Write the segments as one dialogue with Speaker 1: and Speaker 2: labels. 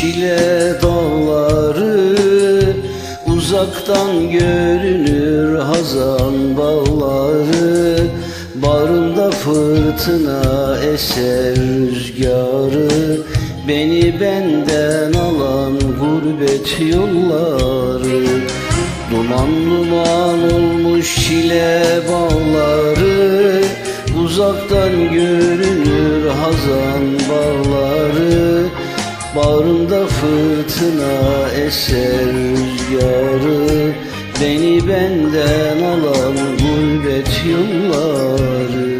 Speaker 1: çile dağları Uzaktan görünür hazan bağları Barında fırtına eser rüzgarı Beni benden alan gurbet yolları Duman duman olmuş çile bağları Uzaktan görünür hazan bağları Bağrımda fırtına eser rüzgarı. Beni benden alan gurbet yolları.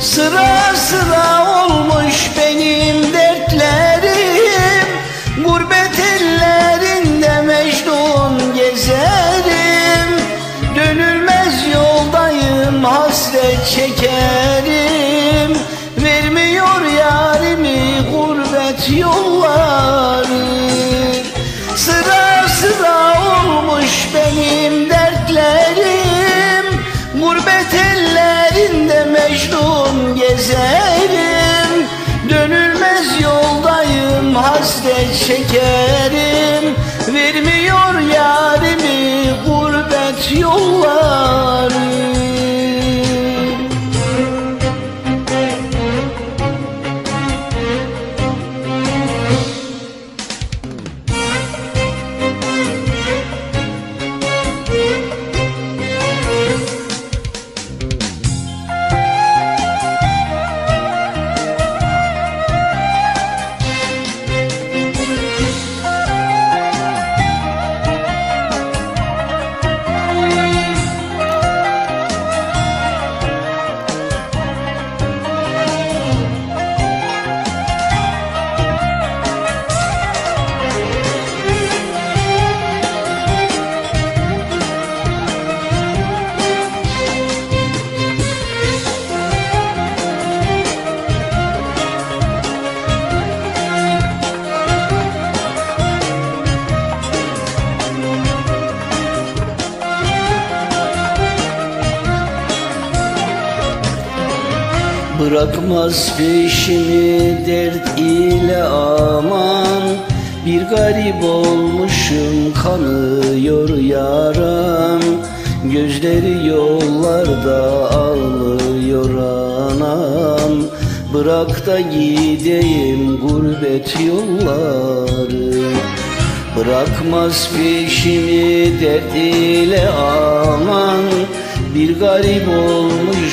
Speaker 1: Sıra sıra gurbet yolları. Sıra sıra olmuş benim dertlerim. Gurbet ellerinde mecnun gezerim. Dönülmez yoldayım hasret çekerim Bırakmaz peşimi dert ile aman. Bir garip olmuşum kanıyor yaram. Gözleri yollarda ağlıyor anam. Bırak da gideyim gurbet yolları. Bırakmaz peşimi dert ile aman. Bir garip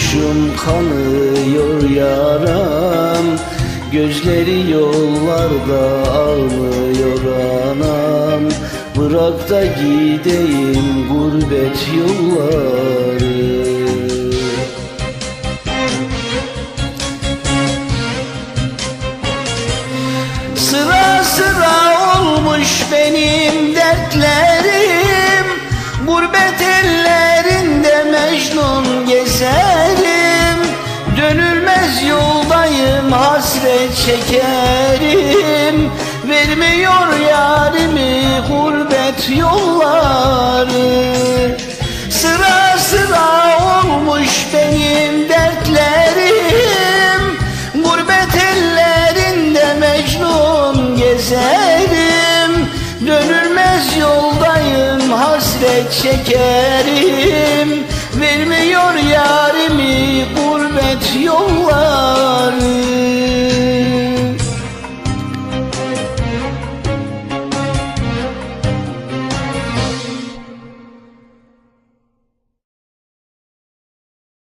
Speaker 1: olmuşum kanıyor yaram Gözleri yollarda ağlıyor anam. Bırak da gideyim gurbet yolları. Sıra sıra olmuş benim dertlerim Gurbet ellerinde yoldayım hasret çekerim Vermiyor yarimi gurbet yolları. Sıra sıra olmuş benim dertlerim Gurbet ellerinde mecnun gezerim. Dönülmez yoldayım hasret çekerim Vermiyor yarimi